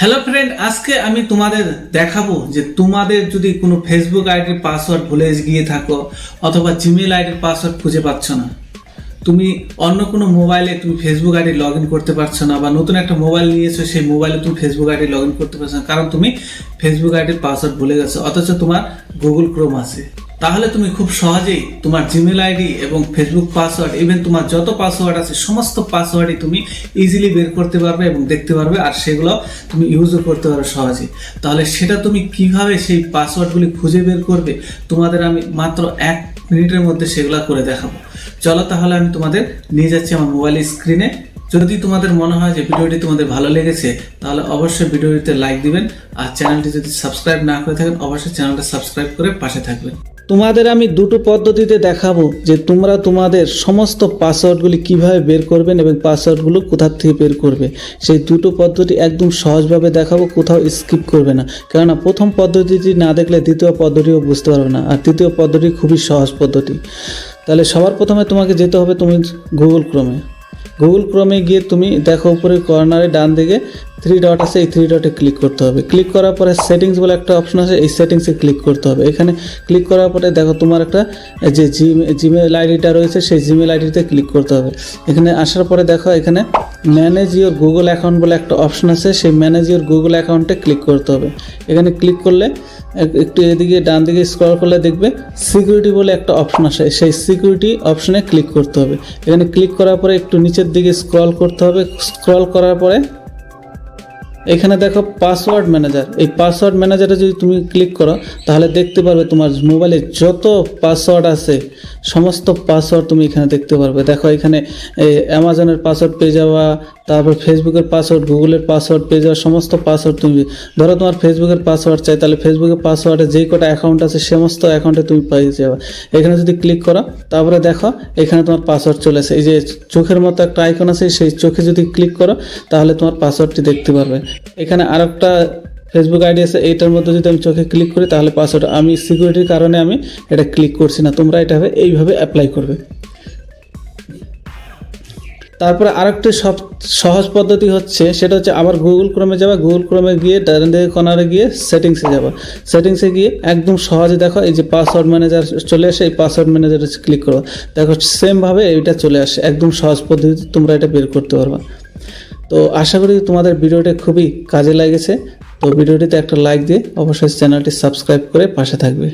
Hello friend আজকে আমি তোমাদের দেখাবো যে তোমাদের যদি কোনো ফেসবুক আইডির পাসওয়ার্ড ভুলে গিয়ে থাকো অথবা জিমেল আইডির পাসওয়ার্ড খুঁজে পাচ্ছ না, তুমি অন্য কোনো মোবাইলে তুমি ফেসবুক আইডি লগ ইন করতে পারছ না বা নতুন একটা মোবাইল নিয়েছো, সেই মোবাইলে তুমি ফেসবুক আইডি লগ ইন করতে পারছ না, কারণ তুমি ফেসবুক আইডির পাসওয়ার্ড ভুলে গেছো, অথচ তোমার গুগল ক্রোম আছে। তাহলে তুমি খুব সহজেই তোমার জিমেল আইডি এবং ফেসবুক পাসওয়ার্ড ইভেন তোমার যত পাসওয়ার্ড আছে, সমস্ত পাসওয়ার্ডই তুমি ইজিলি বের করতে পারবে এবং দেখতে পারবে, আর সেগুলো তুমি ইউজও করতে পারবে সহজেই তাহলে সেটা তুমি কীভাবে সেই পাসওয়ার্ডগুলি খুঁজে বের করবে, তোমাদের আমি মাত্র এক মিনিটের মধ্যে সেগুলো করে দেখাবো। চলো তাহলে আমি তোমাদের নিয়ে যাচ্ছি আমার মোবাইল স্ক্রিনে যদি তোমাদের মনে হয় যে ভিডিওটি তোমাদের ভালো লেগেছে, তাহলে অবশ্যই ভিডিওটিতে লাইক দিবেন, আর চ্যানেলটি যদি সাবস্ক্রাইব না করে থাকেন, অবশ্যই চ্যানেলটা সাবস্ক্রাইব করে পাশে থাকবেন। তোমাদের আমি দুটো পদ্ধতিতে দেখাবো যে তোমরা তোমাদের সমস্ত পাসওয়ার্ডগুলি কীভাবে বের করবেন এবং পাসওয়ার্ডগুলো কোথা থেকে বের করবে। সেই দুটো পদ্ধতি একদম সহজভাবে দেখাবো, কোথাও স্কিপ করবে না। কেননা প্রথম পদ্ধতিটি না দেখলে দ্বিতীয় পদ্ধতিও বুঝতে পারবে না। আর তৃতীয় পদ্ধতি খুবই সহজ পদ্ধতি। তাহলে সবার প্রথমে তোমাকে যেতে হবে তুমি গুগল ক্রমে গুগল ক্রমে গিয়ে তুমি দেখো উপরে কর্নারে ডান দিকে থ্রি ডট আছে, এই থ্রি ডটে ক্লিক করতে হবে। ক্লিক করার পরে সেটিংস বলে একটা অপশন আছে, এই সেটিংসে ক্লিক করতে হবে। এখানে ক্লিক করার পরে দেখো তোমার একটা যে জিমেল আইডিটা রয়েছে, সেই জিমেল আইডিতে ক্লিক করতে হবে। এখানে আসার পরে দেখো এখানে ম্যানেজ ইউর গুগল অ্যাকাউন্ট বলে একটা অপশন আছে, সেই ম্যানেজ ইউর গুগল অ্যাকাউন্টে ক্লিক করতে হবে। এখানে ক্লিক করলে একটু এদিকে ডান দিকে স্ক্রল করলে দেখবে সিকিউরিটি বলে একটা অপশন আসে, সেই সিকিউরিটি অপশনে ক্লিক করতে হবে। এখানে ক্লিক করার পরে একটু নিচের দিকে স্ক্রল করতে হবে। স্ক্রল করার পরে এখানে দেখো পাসওয়ার্ড ম্যানেজার এই পাসওয়ার্ড ম্যানেজারে যদি তুমি ক্লিক করো, তাহলে দেখতে পারবে তোমার মোবাইলে যত পাসওয়ার্ড আছে, সমস্ত পাসওয়ার্ড তুমি এখানে দেখতে পারবে। দেখো এখানে অ্যামাজনের পাসওয়ার্ড পেয়ে যাওয়া, তারপর ফেসবুকের পাসওয়ার্ড গুগলের পাসওয়ার্ড পেয়ে যাওয়া, সমস্ত পাসওয়ার্ড তুমি ধরো তোমার ফেসবুকের পাসওয়ার্ড চাই, তাহলে ফেসবুকের পাসওয়ার্ডে যেই কটা অ্যাকাউন্ট আছে, সমস্ত অ্যাকাউন্টে তুমি পেয়ে যাবে। এখানে যদি ক্লিক করো, তারপরে দেখো এখানে তোমার পাসওয়ার্ড চলে আসে। এই যে চোখের মতো একটা আইকন আছে, সেই চোখে যদি ক্লিক করো, তাহলে তোমার পাসওয়ার্ডটি দেখতে পারবে। এখানে আরেকটা ফেসবুক আইডি আছে, এইটার মধ্যে যদি আমি চোখে ক্লিক করি, তাহলে পাসওয়ার্ড আমি সিকিউরিটির কারণে আমি এটা ক্লিক করছি না। তোমরা এটা এইভাবে অ্যাপ্লাই করবে। তারপরে আরেকটি সব সহজ পদ্ধতি হচ্ছে, সেটা হচ্ছে আবার গুগল ক্রমে যাবা গুগল ক্রমে গিয়ে ডান দিকে কর্নারে গিয়ে সেটিংসে যাবা। সেটিংসে গিয়ে একদম সহজে দেখো, এই যে পাসওয়ার্ড ম্যানেজার চলে আসে, এই পাসওয়ার্ড ম্যানেজারে ক্লিক করো দেখো সেমভাবে এইটা চলে আসে, একদম সহজ পদ্ধতিতে তোমরা এটা বের করতে পারবা। তো আশা করি তোমাদের ভিডিওটা খুবই কাজে লেগেছে। তো ভিডিওটিতে একটা লাইক দিয়ে অবশ্যই চ্যানেলটি সাবস্ক্রাইব করে পাশে থাকবে।